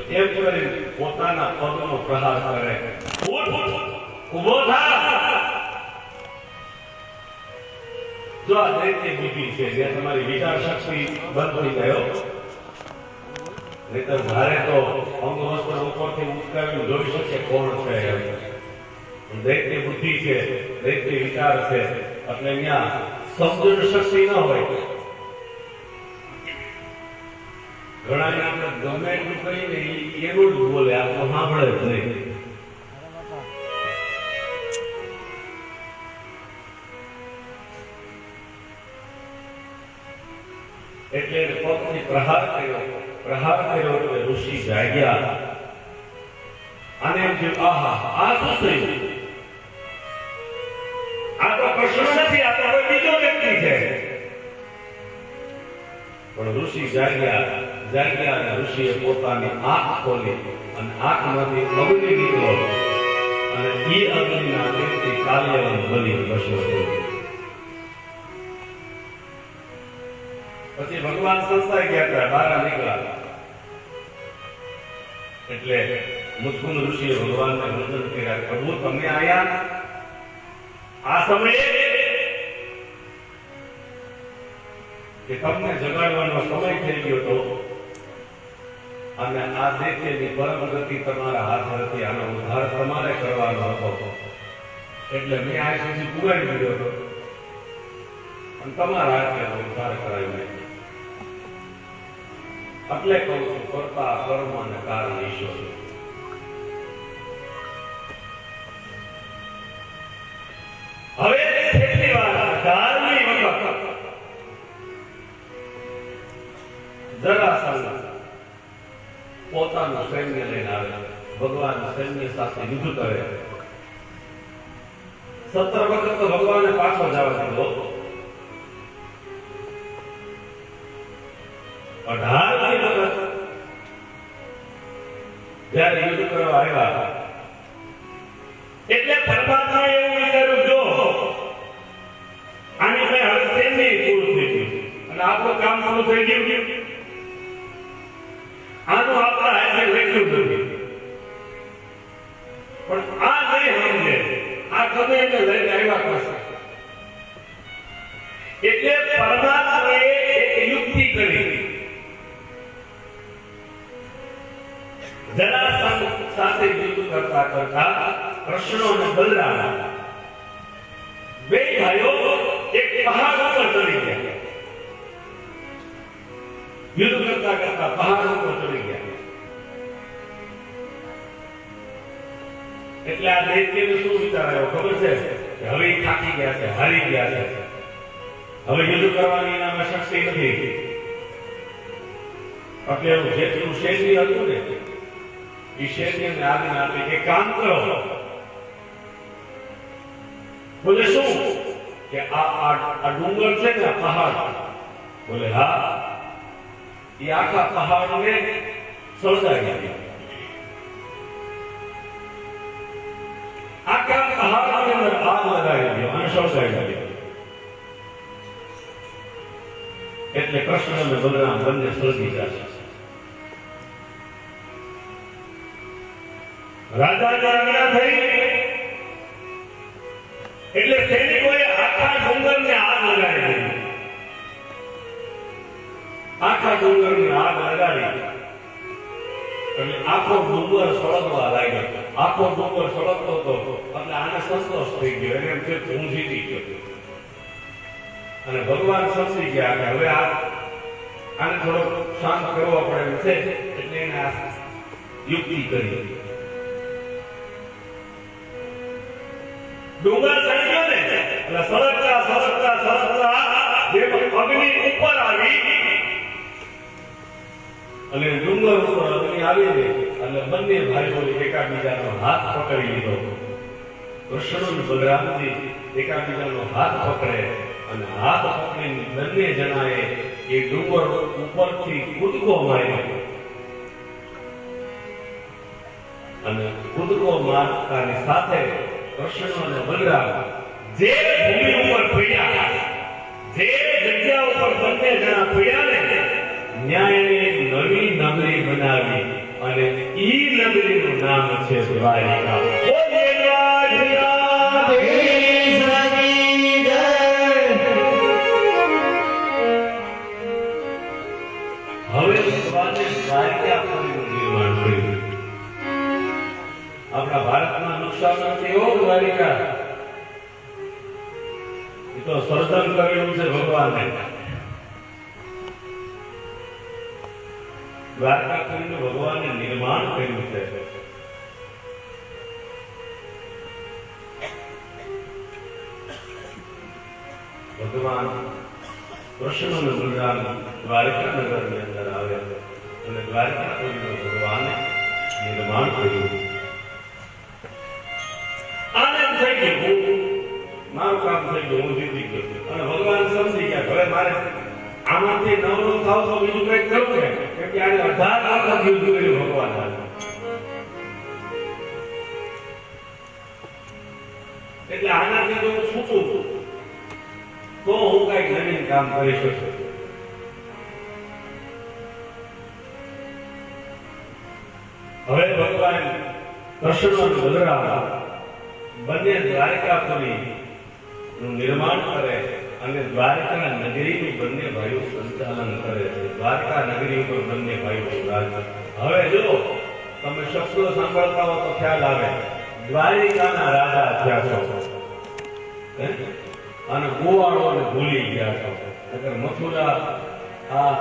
એમ કરી પોતાના પગનો પ્રહાર કરે. ઊભો થા. જો આ દૈત્ય બુદ્ધિ છે, જે તમારી વિચાર શક્તિ બંધ થઈ ગયો. નહીતર ધારે તો અંગ વસ્ત્ર ઉપરથી ઉચકાવીને જોઈ શકે કોણ છે એમ દૈત્ય બુદ્ધિ છે, દૈત્ય વિચાર છે. એટલે અહીંયા સમજણ શક્તિ ન હોય. એટલે પગથી પ્રહાર કર્યો. પ્રહાર કર્યો એટલે ઋષિ જાગ્યા. અને એમ થયું, આહા, આ શું થયું? પણ ઋષિ જાગ્યા જાગ્યા અને ઋષિએ પોતાની આંખ ખોલી અને આંખમાંથી અગ્નિ નીકળો અને એ અગ્નિના તેજથી કાર્યવન બની બસ્યો પછી ભગવાન સંસ્થાએ ગયા હતા, બહાર નીકળ્યા. એટલે મુસ્કુન ઋષિએ ભગવાનને વંદન કર્યા, પ્રભુ, તમે આયા? આ સમયે કે તમને જગાડવાનો સમય થઈ ગયો તો અને આ દૈત્યની પરમ ગતિ તમારા હાથ હતી આનો ઉદ્ધાર તમારે કરવાનો હતો. એટલે મેં આ સુધી પુગાડી દીધો હતો. અને તમારા હાથે ઉદ્ધાર કરાવી નાખ્યો એટલે કહું છું, કરતા કર્મ અને કારણ ઈશ્વર. સૈન્ય સાથે યુદ્ધ કરે. સત્તર વખત તો ભગવાને પાછો જવા દીધો. અઢારમી વખત જ્યારે યુદ્ધ કરવા આવ્યા એટલે પરમાત્મા એવું વિચાર્યું, જો, આની મેં હવે સૈન્ય પૂરું થઈ ગયું અને આપણું કામ પૂરું થઈ ગયું. એટલે એવું જેટલું શૈલી હતું ને એ શૈલીને આજ્ઞા આપી કે કામ કરો બોલે શું કે આ આ આ ડુંગર છે ને આ પહાડ બોલે હા એ આખા પહાડને સળગાવી દીધા આખા પહાડની અંદર આગ લગાવી દીધો અને સળગાવી એટલે કૃષ્ણ અને બલરામ બંને સળગી જશે રાજા જાગ્યા થઈ એટલે સૈનિકોએ આખા ડુંગરને આગ લગાડી દીધી. આખા ડુંગરને આગ લગાડી. એટલે આખો ડુંગર સળગવા લાગ્યો. આખો ડુંગર સળગતો હતો એટલે આને સંતોષ થઈ ગયો. એને એમ કે હું જીતી ગયો અને ભગવાન સમજી ગયા કે હવે આ આને થોડો શાંત કરવો પડે એમ છે, એટલે એને આ યુક્તિ કરી. ડુંગર ચડી ગયો ને, એટલે સળગતા સળગતા સળગતા જેમ અગ્નિ ઉપર આવી. અને ડુંગર ઉપર અગ્નિ આવી ને એટલે બંને ભાઈઓએ એકાબીજાનો હાથ પકડી લીધો. કૃષ્ણ અને બલરામજી એકાબીજાનો હાથ પકડે. અને હાથ પકડીને બંને જણાએ એ ડુંગર ઉપરથી કૂદકો માર્યો. અને કૂદકો મારતાની સાથે કૃષ્ણ અને બલરામ જે ભૂમિ ઉપર પડ્યા, જે જગ્યા ઉપર બંને જણા પડ્યા ને, ન્યાયને નવી નગરી બનાવી અને ઈ નગરીનું નામ છે દ્વારિકા. આપણા ભારતના નકશામાં કેવો દ્વારિકા એ તો સર્જન કરેલું છે ભગવાને. દ્વારકાપુરીનું ભગવાને નિર્માણ કર્યું છે. ભગવાન કૃષ્ણ અને બલરામ દ્વારકા નગરની અંદર આવે અને દ્વારકાપુરીનું ભગવાને નિર્માણ કર્યું મારે. આમાંથી નવરો થાવ તો બીજું કઈ કરવું ને, કેમ કે આજે અઢાર લાખ યુદ્ધ કર્યું ભગવાન એટલે આનાથી જો હું છૂટું તો હું કંઈક નવીન કામ કરી શકું. હવે ભગવાન કૃષ્ણ બલરામ બંને દ્વારકાપુરી નું નિર્માણ કરે અને દ્વારકા નગરીનું બંને ભાઈઓ સંચાલન કરે છે. દ્વારકા નગરી ઉપર બંને ભાઈઓ રાજ હવે જો તમે શબ્દો સાંભળતા હો તો ખ્યાલ આવે. દ્વારિકાના રાજા થયા છો. અને ગોવાળોને ભૂલી ગયા છો. એટલે મથુરા, આ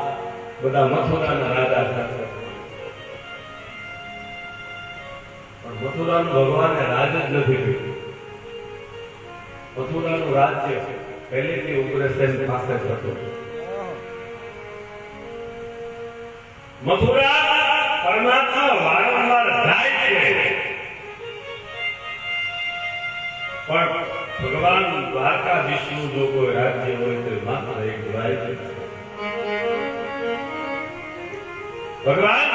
બધા મથુરાના રાજા થયા છે. પણ મથુરાનું ભગવાને રાજ જ નથી મથુરાનું રાજ્ય પહેલેથી ઉગ્રસેન પાસે જ હતું મથુરા પરમાત્મા વારંવાર જાય છે પણ ભગવાન દ્વારકાધીશનું જો કોઈ રાજ્ય હોય તો માત્ર એક દ્વારકા ભગવાન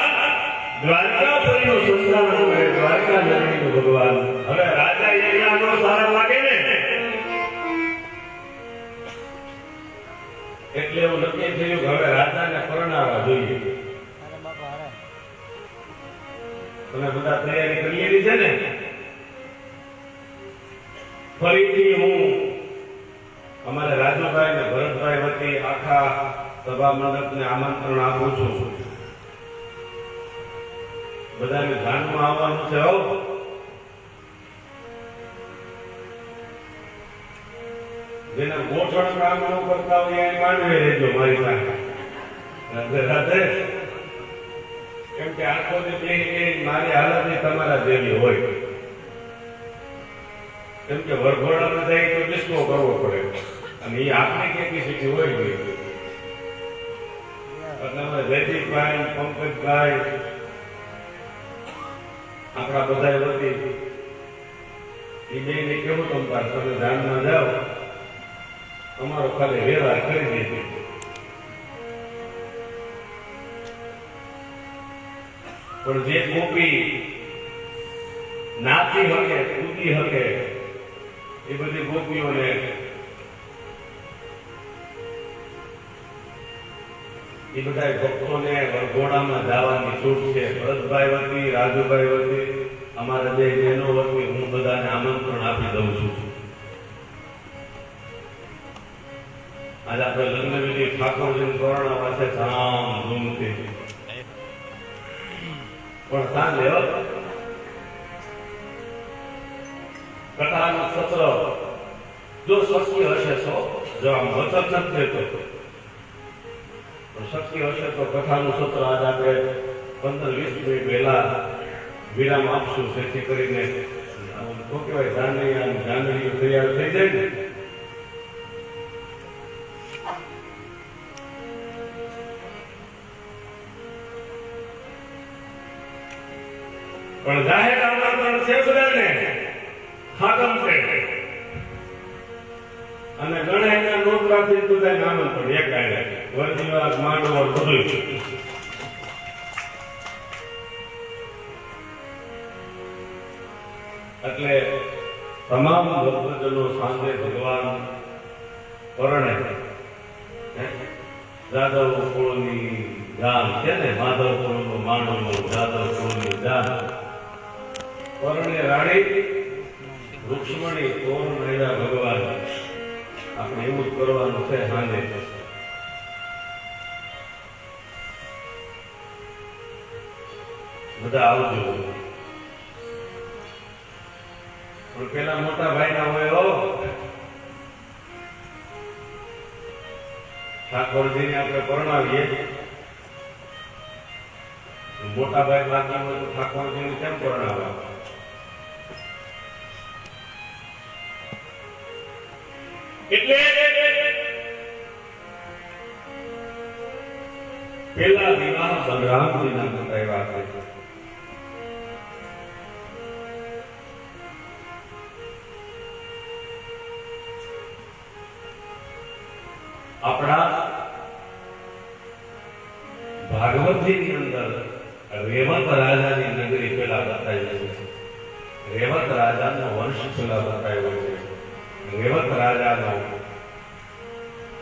દ્વારકાપુરીનું સંચાલન કરે દ્વારકા નગરીનું ભગવાન હવે નક્કી થયું હવે રાજાને પરણાવવા જોઈએ. તમે બધા તૈયારી કરી લીધી છે ને? ફરીથી હું અમારે રાજુભાઈ ને ભરતભાઈ વતી આખા સભા મંડપને આમંત્રણ આપું છું. બધાને ધ્યાનમાં આવવાનું છે હો. જેને ગોઠણ કામ ન કરતા હોય એ માંડવે રહેજો મારી સાથે. રાધે રાધે. કેમ કે આખો જે બે મારી હાલત તમારા જેવી હોય. કેમ કે વરઘોડામાં જાય તો ડિસ્કો કરવો પડે. અને એ આપણી કેપેસિટી હોય એટલે અમે જયદીપભાઈ, પંકજભાઈ, આપણા બધા વતી, એ બેને કેવું તમ પાર તમે ધ્યાનમાં જાઓ અમારો ખાલી વ્યવહાર કરી દેજો. પણ જે ગોપી નાચી હકે કૂદી હકે, એ બધી ગોપીઓને એ બધા ભક્તોને વરઘોડામાં જવાની છૂટ છે. ભરતભાઈ વતી, રાજુભાઈ વતી, અમારા જે બહેનો વતી હું બધાને આમંત્રણ આપી દઉં છું. આજે આપણે લગ્ન વિધિ ઠાકોરજી તોરણ પાસે ધામધૂમથી પણ સાંજે હો, કથાનું સત્ર જો શક્ય હશે તો જો આમ વચન નથી દેતો પણ શક્ય હશે તો કથાનું સત્ર આજ આપણે પંદર વીસ મિનિટ પહેલા વિરામ આપશું જેથી કરીને આમ શું કહેવાય જાનૈયા જાનૈયો તૈયાર થઈ જાય ને પણ જાહેર આમંત્રણ છે બધાને? ખાતમ છે. અને ઘણા એના નોકરાથી બધાને આમંત્રણ એક આડે વર્દીવાસ માંડવો બધું એટલે તમામ ભક્તજનો સાંજે ભગવાન પરણે જાદવ કુળની ગામ છે ને, માધવ કુળનું માંડવનું જાદવ કુળનું જાન પરણે રાણી, રૂક્ષ્મણી તોર નૈરા ભગવાન. આપણે એવું જ કરવાનું છે હાને બધા આવજો. પણ પેલા મોટા ભાઈ ના હોય ઠાકોરજીને આપણે પરણાવીએ. મોટા ભાઈ બાકી હોય તો ઠાકોરજીને કેમ પરણાવવા? એટલે પેલા વિવાહ બલરામજીના બતાવ્યા છે.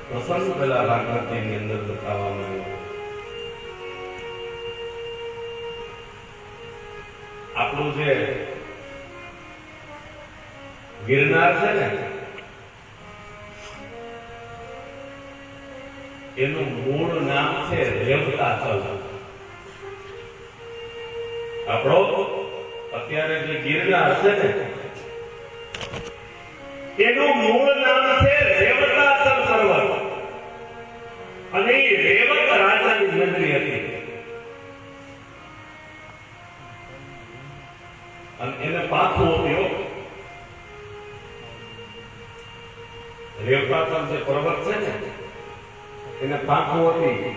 પ્રસંગ પેલા ભાગવતજીની અંદર બતાવવામાં આવ્યો. આપણું જે ગિરનાર છે ને, એનું મૂળ નામ છે રેવતાચલ. આપણો અત્યારે જે ગિરનાર છે ને, એનું મૂળ નામ અને એ રેવત રાજાની મંત્રી હતી. અને એને પાથો આપ્યો. રેવતાચલ જે પર્વત છે ને, એને પાથો હતી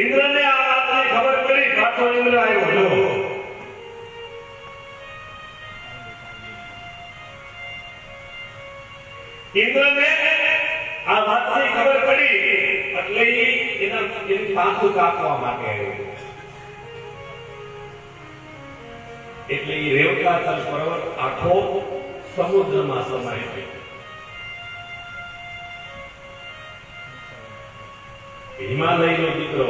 ઇન્દ્રને આ વાતની ખબર પડી, પાછો ઇન્દ્ર આવ્યો જો ઇન્દ્રને આ વાતની ખબર પડી એટલે એના એની પાછું કાપવા માટે આવ્યો. એટલે એ રેવતાચલ પર્વત આખો સમુદ્રમાં સમાય છે હિમાલયનો દીકરો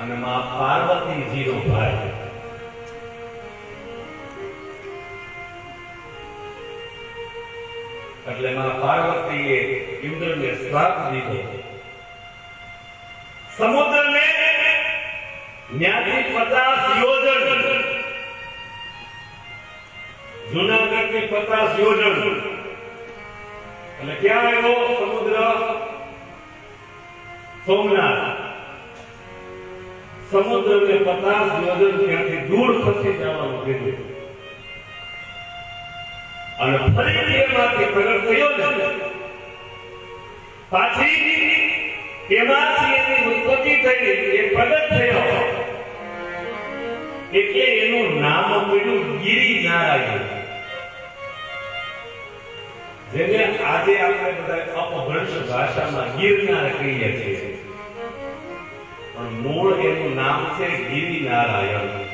અને મા પાર્વતીજીનો ભાઈ. એટલે માં પાર્વતીએ ઇન્દ્રને શ્રાપ દીધો સમુદ્રને ન્યાથી પચાસ યોજન. જુનાગઢથી પચાસ યોજન. એટલે ક્યાં આવ્યો સમુદ્ર? સોમનાથ. સમુદ્રને પચાસ યોજન ત્યાંથી દૂર ખસી જવાનું કીધું. અને ફરી એમાંથી પ્રગટ થયો ને, પાછી એમાંથી એની ઉત્પત્તિ થઈ, એ પ્રગટ થયો. એટલે એનું નામ પડ્યું ગિરિનારાયણ. જેને આજે આપણે બધા અપભ્રંશ ભાષામાં ગિરનાર કહીએ છીએ. પણ મૂળ એનું નામ છે ગિરિનારાયણ.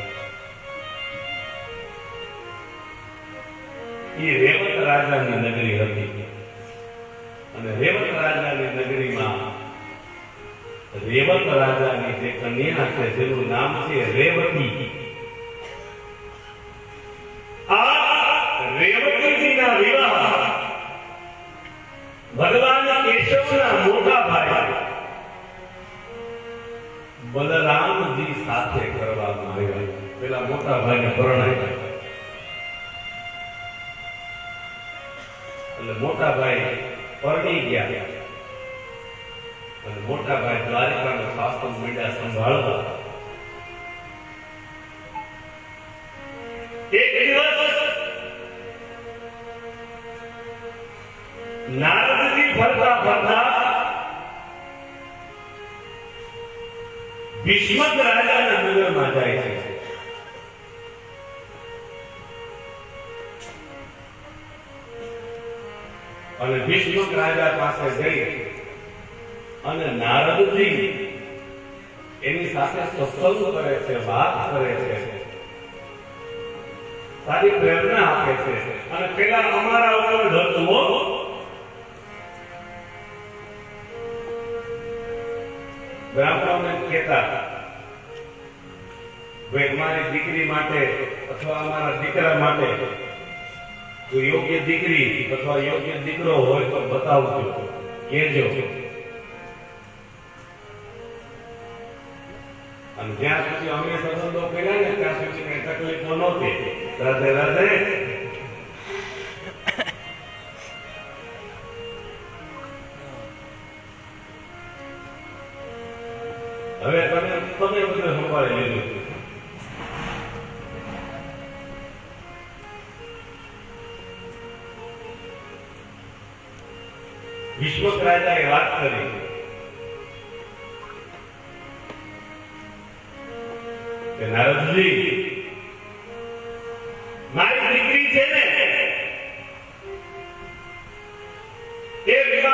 એ રેવત રાજાની નગરી હતી. અને રેવત રાજાની નગરીમાં રેવત રાજાની જે કન્યા છે, જેનું નામ છે રેવતી. પરણી ગયા. અને મોટા ભાઈ દ્વારિકાનું શાસન મીડા સંભાળવા એક દિવસ નારદજી ફરતા ફરતા ભીષ્મક રાજાના નગરમાં જાય છે. અને ભીષ્મક રાજા પાસે જઈ અને નારદજી એની સાથે સત્સંગ કરે છે, વાત કરે છે. સારી પ્રેરણા આપે છે. અને પેલા અમારા ઉપર ધરતું બ્રાહ્મણોને કહેતા, ભાઈ અમારી દીકરી માટે અથવા અમારા દીકરા માટે કોઈ યોગ્ય દીકરી અથવા યોગ્ય દીકરો હોય તો બતાવજો કેજો અને જ્યાં સુધી અમે સંબંધો કર્યા ને, ત્યાં સુધી કઈ તકલીફો નહોતી રાધે રાધે.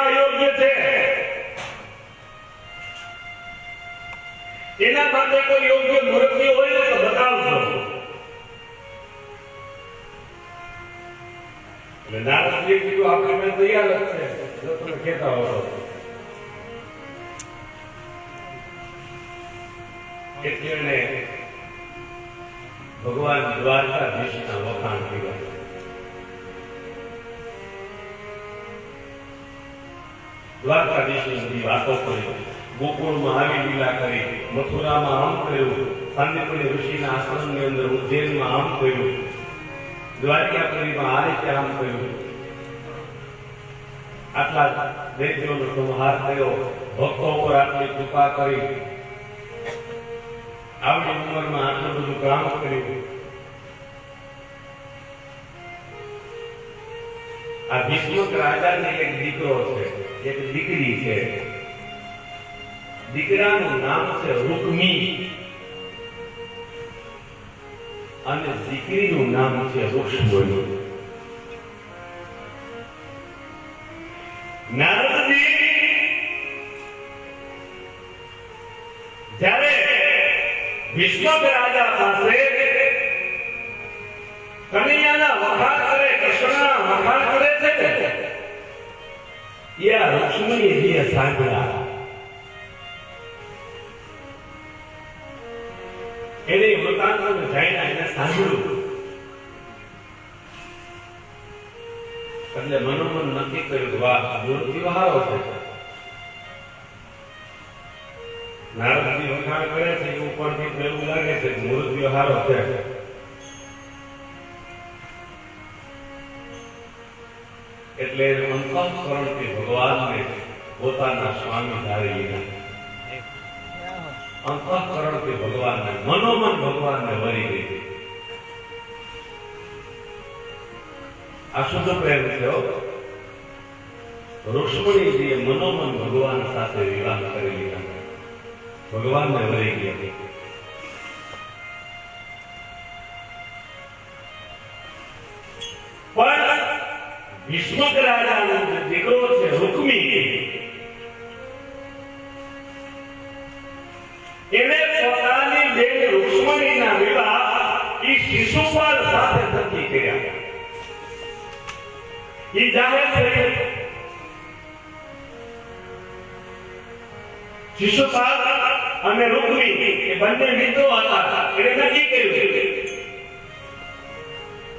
એ વિવાહ યોગ્ય છે એના માટે કોઈ યોગ્ય મૂર્તિ હોય ને તો બતાવજો એટલે નારદજી કીધું આપણે મેં તૈયાર જ છે જો તમે કહેતા હો તો. એટલે એણે ભગવાન દ્વારકાધીશના વખાણ કર્યા દ્વારકાધીશની બધી વાતો કરી. ગોકુળમાં આવી લીલા કરી. મથુરામાં આમ કર્યું. સાંદીપની ઋષિના આશ્રમની અંદર ઉજ્જૈનમાં આમ કર્યું. દ્વારકાપુરીમાં આ રીતે આમ કર્યું. આટલા દૈત્યોનો સંહાર થયો. ભક્તો પર આટલી કૃપા કરી. આવડી ઉંમરમાં આટલું બધું કામ કર્યું. આ વિષ્ણુ રાજાને એક દીકરો છે. એક દીકરી છે. દીકરાનું નામ છે રૂકમી અને દીકરીનું નામ છે રૂક્ષ્મણી નારદજી, જ્યારે વિશ્વ રાજા પાસે કનૈયાના વખાણ કરે, કૃષ્ણના વખાણ કરે છે ને, એ આ રૂક્ષ્મણીજીએ સાંભળ્યા. એને વૃતાંતને જાણ્યા એને સાંભળ્યું. એટલે મનોમન નક્કી કર્યું વાહ મૂર્તિ વહારો છે. નારદજી વખાણ કરે છે એ ઉપરથી એવું લાગે છે મૂર્તિ વહારો છે. એટલે અંતઃકરણથી ભગવાનને પોતાના સ્વામી ધારી લીધા. અંતઃકરણથી ભગવાનને, મનોમન ભગવાનને વરી ગઈ. આ શુદ્ધ પ્રેમ થયો રુક્ષ્મણીજીએ મનોમન ભગવાન સાથે વિવાહ કરી લીધા. ભગવાનને વરી ગયા. પણ ભીષ્મક રાજાનો જે દીકરો છે રૂકમી એને પોતાની બેન રૂક્ષ્મણીના વિવાહ ઈ શિશુપાલ સાથે નક્કી કર્યા ઈ જાહેર થઈ શિશુપાલ અને રૂકમી એ બંને મિત્રો હતા એને નક્કી કર્યું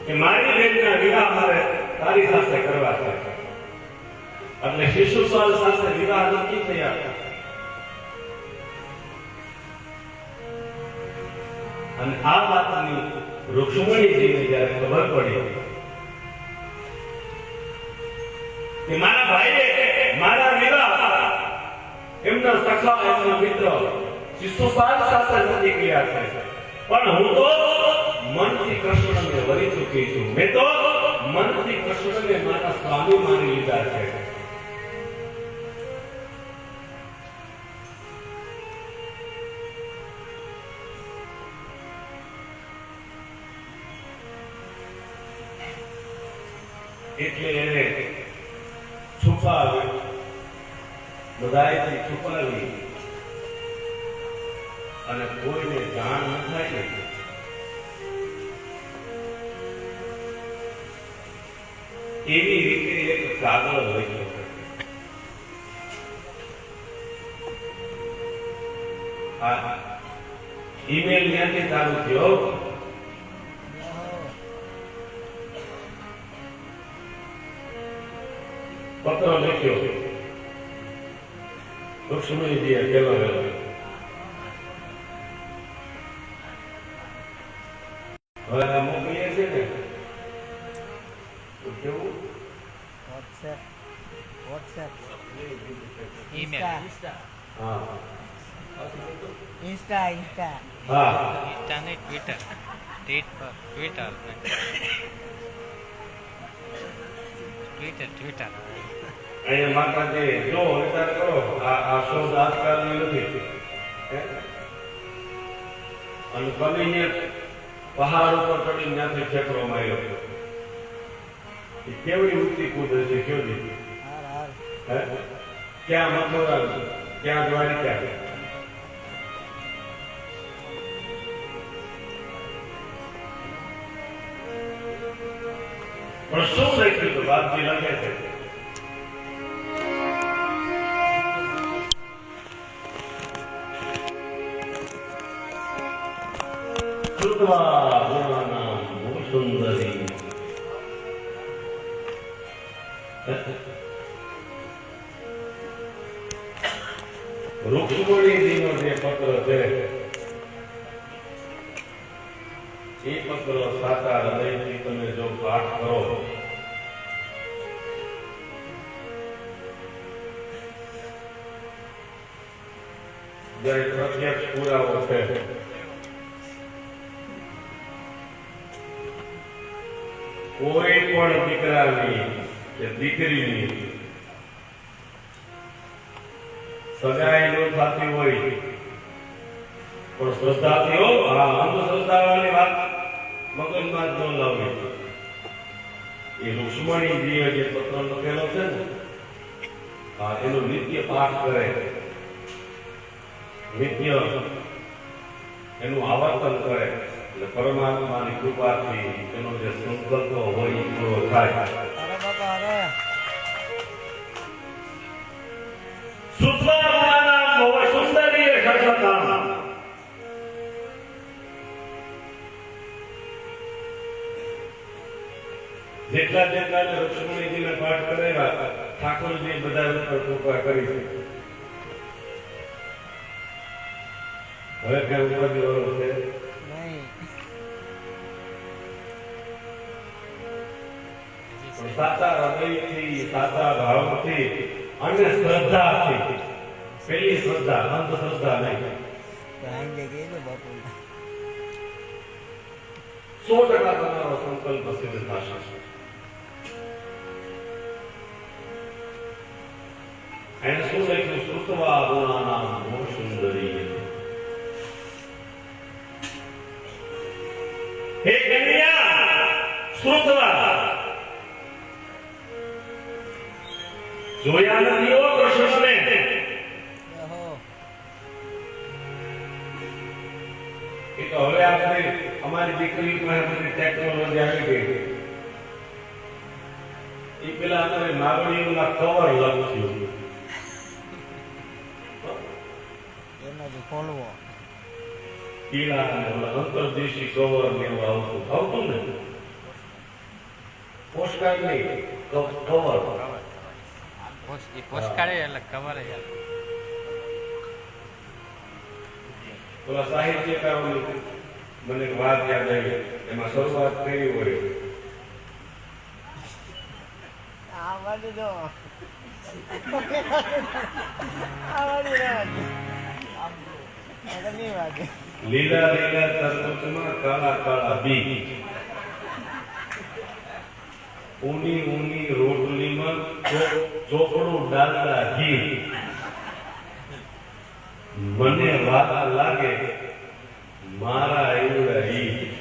કે મારી બેનના વિવાહ મારે તારી સાથે કરવા છે. એટલે શિશુપાલ સાથે વિવાહ નક્કી થયા. અને આ વાતની રુક્ષ્મણીજીને જયારે ખબર પડી કે મારા ભાઈએ મારા વિવાહ એમના સખા એમના મિત્ર શિશુપાલ સાથે નથી કર્યા છે. પણ હું તો મનથી કૃષ્ણને વરી ચૂકી છું. મેં તો મનથી કૃષ્ણને મારા સ્વામી માની લીધા છે. એટલે એને છુપાવી, બધાયથી છુપાવી અને કોઈને જાણ ન થાય ને એવી રીતે એક કાગળ હોય હા. ઈમેલ ત્યાંથી ચાલુ થયો? પત્ર લખ્યો. લક્ષ્મણીજીએ પેલો વહેલો હા. ઇન્સ્ટા ઇન્સ્ટા હા. ઇન્સ્ટા નહીં ટ્વિટર ટ્વીટ પર. ટ્વિટર ટ્વિટર ટ્વિટર અહીંયા માતાજી જો વિચાર કરો આ આ શોધ આજકાલની નથી. અને બનીને પહાડ ઉપર ચડીને ત્યાંથી ઠેકરો માર્યો. કેવી કેવડી ઊંચી કૂદ હશે કેવડી ક્યાં હાર હે? ક્યાં જવાની ક્યાં પણ શું થઈ ગયું તો બાપજી લખે છે? શ્રુત્વા જે પત્ર છે. એ પત્ર સાચા હૃદયથી તમે જો પાઠ કરો. જ્યારે પ્રત્યક્ષ પુરાવો છે. કોઈ પણ દીકરાની કે દીકરીની સગાઈ થતી હોય. પણ શ્રદ્ધાથી હો હા અંધશ્રદ્ધાની વાત મગજમાં જ ન લાવવી એ રૂક્ષ્મણીજીએ જે પત્ર લખેલો છે ને હા એનો નિત્ય પાઠ કરે. નિત્ય એનું આવર્તન કરે. એટલે પરમાત્માની કૃપાથી એનો જે સંકલ્પ હોય પૂરો થાય. જેટલા જેટલા લક્ષ્મણીજીને પાઠ કરેલા ઠાકોરજી બધા ઉપર કૃપા કરી છે. હવે કઈ ઉપર જવાનું છે? સાચા હૃદયથી સાચા ભાવથી અને શ્રદ્ધાથી. પેલી શ્રદ્ધા અંધશ્રદ્ધા નહીં. સો ટકા તમારો સંકલ્પ સિદ્ધ થશે. એને શું લખ્યું શ્રુતવા ગુણાનામ બહુ સુંદરી હે કન્યા શ્રુતવા જોયા નથી હો કૃષ્ણને ઓહો એ તો હવે આપણે અમારી દીકરી પાસે બધી ટેકનોલોજી આવી ગઈ એ પેલા અમારે માગણીઓના કવર લખ્યું ખોલવો અંતરદેશી કવર ને આવતું આવતું ને પોસ્ટકાર્ડ નહીં કવર પોસ્ટકાર્ડ એટલે ખબર પેલા સાહિત્યકારોની મને વાત યાદ આવી એમાં શરૂઆત કરી હોય આ બાજુ જો આ બાજુ જો આ નહીં વાગે લીલા લીલા તરબૂચમાં કાળા કાળા બી ઊની ઊની રોટલીમાં ચોકડું ડાલડા ઘી. મને વાતા લાગે, મારા એવડા ઈ.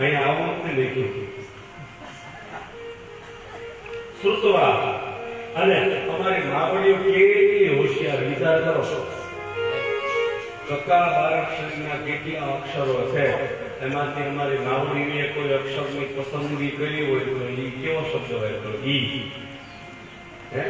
અહીંયા આવું નથી લખ્યું શ્રુતવા અને અમારી માવડીઓ કેટલી હોશિયાર, વિચાર કરો. કકા બારાક્ષરીના કેટલા અક્ષરો છે, એમાંથી અમારી માવડીએ કોઈ અક્ષરની પસંદગી કરી હોય તો એ કેવો શબ્દ હોય તો ઈ. હે?